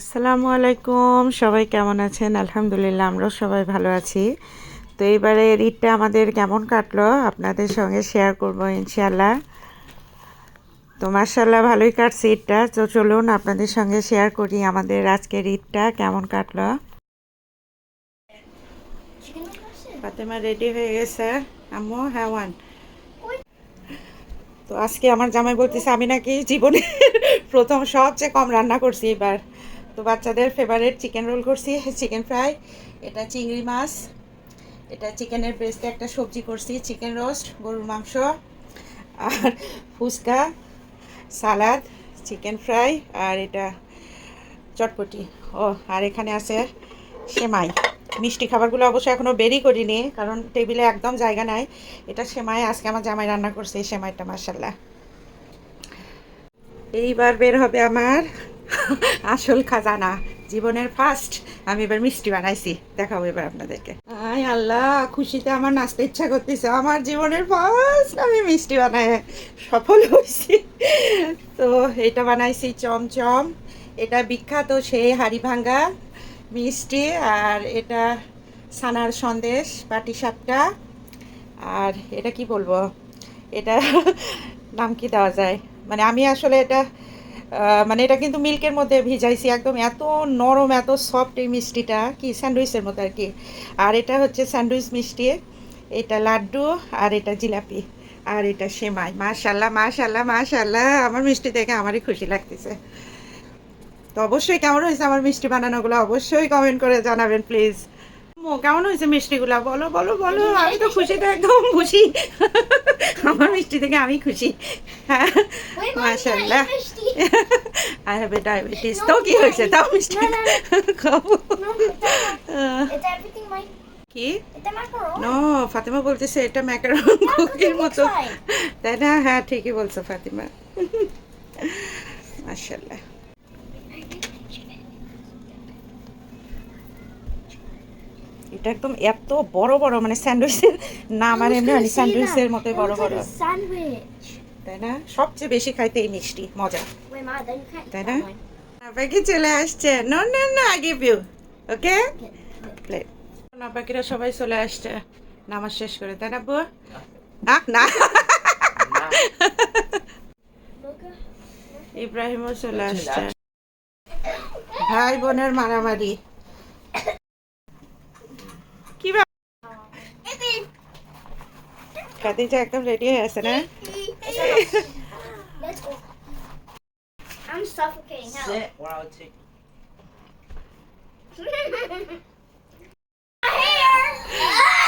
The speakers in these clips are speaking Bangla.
আসসালামু আলাইকুম। সবাই কেমন আছেন? আলহামদুলিল্লাহ, আমরাও সবাই ভালো আছি। তো এইবারে ঈদটা আমাদের কেমন কাটলো? আপনাদের সঙ্গে শেয়ার করব ইনশাল্লাহ তো মার্শাল্লাহ ভালোই কাটছে ঈদটা তো চলুন আপনাদের সঙ্গে শেয়ার করি আমাদের আজকের ঈদটা কেমন কাটলো। ফাতেমা রেডি হয়ে গেছে। আম্মু হ্যাঁ ওয়ান। তো আজকে আমার জামাই বলতেছে, আমি নাকি জীবনে প্রথম সবচেয়ে কম রান্না করছি এবার। তো বাচ্চাদের ফেভারিট চিকেন রোল করছি চিকেন ফ্রাই এটা চিংড়ি মাছ, এটা চিকেনের ব্রেস্টে একটা সবজি করছি চিকেন রোস্ট গরুর মাংস, আর ফুচকা, সালাদ চিকেন ফ্রাই আর এটা চটপটি। ও, আর এখানে আছে সেমাই। মিষ্টি খাবারগুলো অবশ্য এখনও বেরি করিনি, কারণ টেবিলে একদম জায়গা নাই। এটা সেমাই, আজকে আমার জামাই রান্না করছে এই সেমাইটা মার্শাল্লাহ এইবার বের হবে আমার আসল খাজানা, জীবনের ফার্স্ট আমি এবার মিষ্টি বানাইছি। দেখাবো এবার আপনাদেরকে। আয় আল্লাহ, খুশিতে আমার নাচতে ইচ্ছা করতেছে। আমার জীবনের ফার্স্ট আমি মিষ্টি বানাই সফল হয়েছি তো এটা বানাইছি চমচম। এটা বিখ্যাত সেই হাড়ি ভাঙ্গা মিষ্টি, আর এটা সানার সন্দেশ পাটি সাপটা। আর এটা কি বলব? এটা নাম কি দেওয়া যায়? মানে আমি আসলে এটা মানে এটা কিন্তু মিল্কের মধ্যে ভিজাইছি একদম এত নরম এত সফট এই মিষ্টিটা কি স্যান্ডউইচের মতো আর কি। আর এটা হচ্ছে স্যান্ডউইচ মিষ্টি এটা লাড্ডু আর এটা জিলাপি আর এটা সেমাই। মাশাল্লাহ মাশাল্লাহ মাশাল্লাহ আমার মিষ্টি দেখে আমারই খুশি লাগতেছে। তো অবশ্যই কেমন হয়েছে আমার মিষ্টি বানানোগুলো অবশ্যই কমেন্ট করে জানাবেন প্লিজ কেমন হয়েছে মিষ্টিগুলো? বলো বলো বলো আমি তো খুশিতে একদম খুশি। আমার মিষ্টি থেকে আমি খুশি। হ্যাঁ মাশাল্লাহ. আই হ্যাভ এ ডায়াবেটিস তো কি হয়েছে তাও মিষ্টি। খাব. কি It's নো ফাতিমা বলতেছে এটা ম্যাকারন কুকির মতো। তাই না? হ্যাঁ ঠিকই বলছো ফাতিমা মাশাল্লাহ এটা একদম এত বড় বড় মানে স্যান্ডউইচের না মানে এমনি মানে স্যান্ডউইচের It বড় বড়। sandwich. তাই না? সবচেয়ে বেশি খাইতে এই মিষ্টি মজা। তাই না. নাপাকি চলে আসছে। No no give you okay plate নাপাকিরা সবাই চলে আসছে। নামাজ শেষ করে তাই না না ইব্রাহিমও চলে আসছে। ভাই বোনের মারামারি। কি খাদিজা একদম রেডি হয়ে আছে না? Let's go. I'm suffocating. Help. Sit while I take.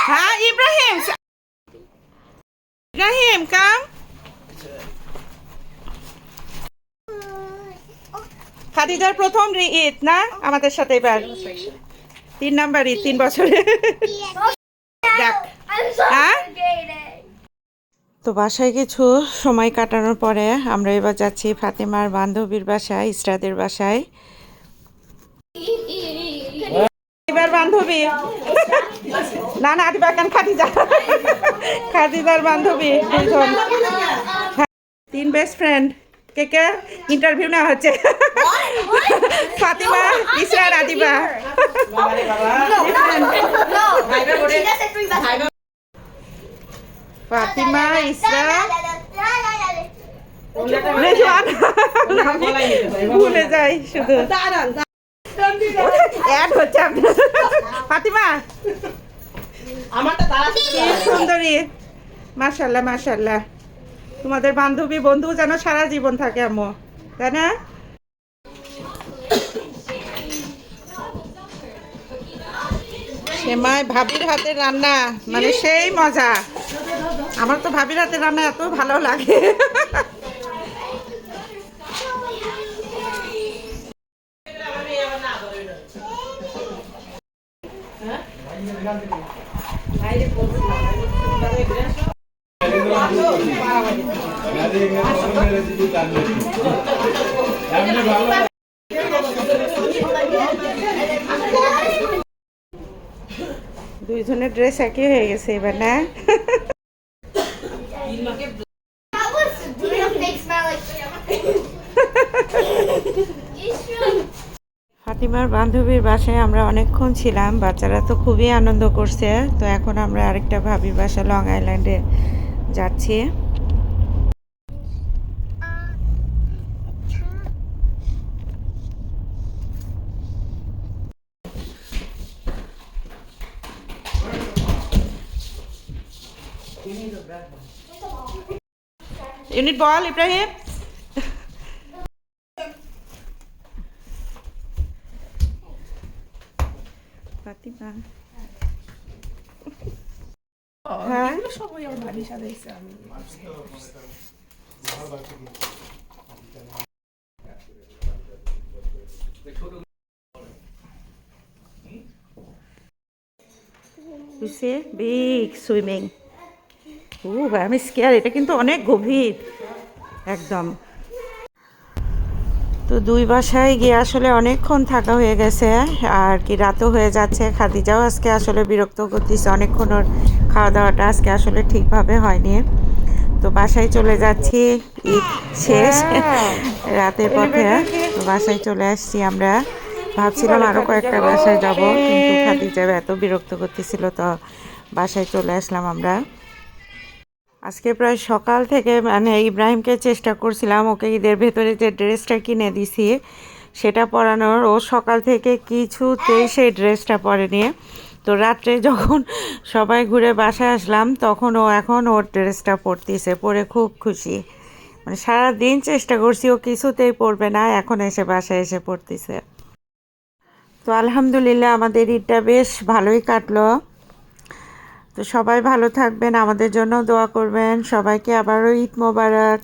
হ্যাঁ ইব্রাহিম ইব্রাহিম কাম খাদিজার প্রথম রি- ঈদ না আমাদের সাথে এবার তিন নাম্বার ঈদ তিন বছরে দেখ I'm Huh? suffocating. তো বাসায় কিছু সময় কাটানোর পরে আমরা এবার যাচ্ছি ফাতেমার বান্ধবীর বাসায় ইসরাদের বাসায় এবার বান্ধবী না না আদিবা কেন খাদিজা খাদিজার বান্ধবী দুজন হ্যাঁ, তিন বেস্ট ফ্রেন্ড কে কে ইন্টারভিউ নেওয়া হচ্ছে ফাতিমা ইসরার আদিবা ফাতিমা ইসরা ভুলে যাই শুধু অ্যাড হচ্ছে আপনার ফাতিমা সুন্দরী মাশাল্লাহ মাশাল্লাহ তোমাদের বান্ধবী বন্ধু যেন সারা জীবন থাকে আম্মু তাই না সেমাই ভাবির হাতের রান্না মানে সেই মজা আমার তো ভাবির হাতের রান্না এত ভালো লাগে। দুইজনের ড্রেস একই হয়ে গেছে এবার, না? ফাতিমার বান্ধবীর বাসায় আমরা অনেকক্ষণ ছিলাম। বাচ্চারা তো খুবই আনন্দ করছে। তো এখন আমরা আরেকটা ভাবির বাসা লং আইল্যান্ডে যাচ্ছি। ইউনিট বল, ইব্রাহিম। ফাতিমা হ্যাঁ সবাই আমার বাড়ির সাথে আমি You see? Big swimming. ও স্কেয়ার এটা কিন্তু অনেক গভীর একদম তো দুই বাসায় গিয়ে আসলে অনেকক্ষণ থাকা হয়ে গেছে আর কি রাতও হয়ে যাচ্ছে। খাদিজাও আজকে আসলে বিরক্ত করতেছে অনেকক্ষণ ওর খাওয়া দাওয়াটা আজকে আসলে ঠিকভাবে হয়নি। তো বাসায় চলে যাচ্ছি ঈদ শেষ। রাতের পথে তো বাসায় চলে আসছি আমরা। ভাবছিলাম আরও কয়েকটা বাসায় যাব কিন্তু খাদিজা এত বিরক্ত করতেছিল তো বাসায় চলে আসলাম আমরা। আজকে প্রায় সকাল থেকে মানে ইব্রাহিমকে চেষ্টা করছিলাম ওকে ঈদের ভেতরে যে ড্রেসটা কিনে দিছি, সেটা পরানোর। ও সকাল থেকে কিছুতেই সেই ড্রেসটা পরে নিয়ে তো রাত্রে যখন সবাই ঘুরে বাসায় আসলাম, তখন ও এখন ওর ড্রেসটা পরতেছে, পরে খুব খুশি। মানে সারা দিন চেষ্টা করছি, ও কিছুতেই পরবে না, এখন এসে বাসায় এসে পড়তেছে তো আলহামদুলিল্লাহ, আমাদের ঈদটা বেশ ভালোই কাটলো। তো সবাই ভালো থাকবেন আমাদের জন্য দোয়া করবেন। সবাইকে আবারও ঈদ মোবারক।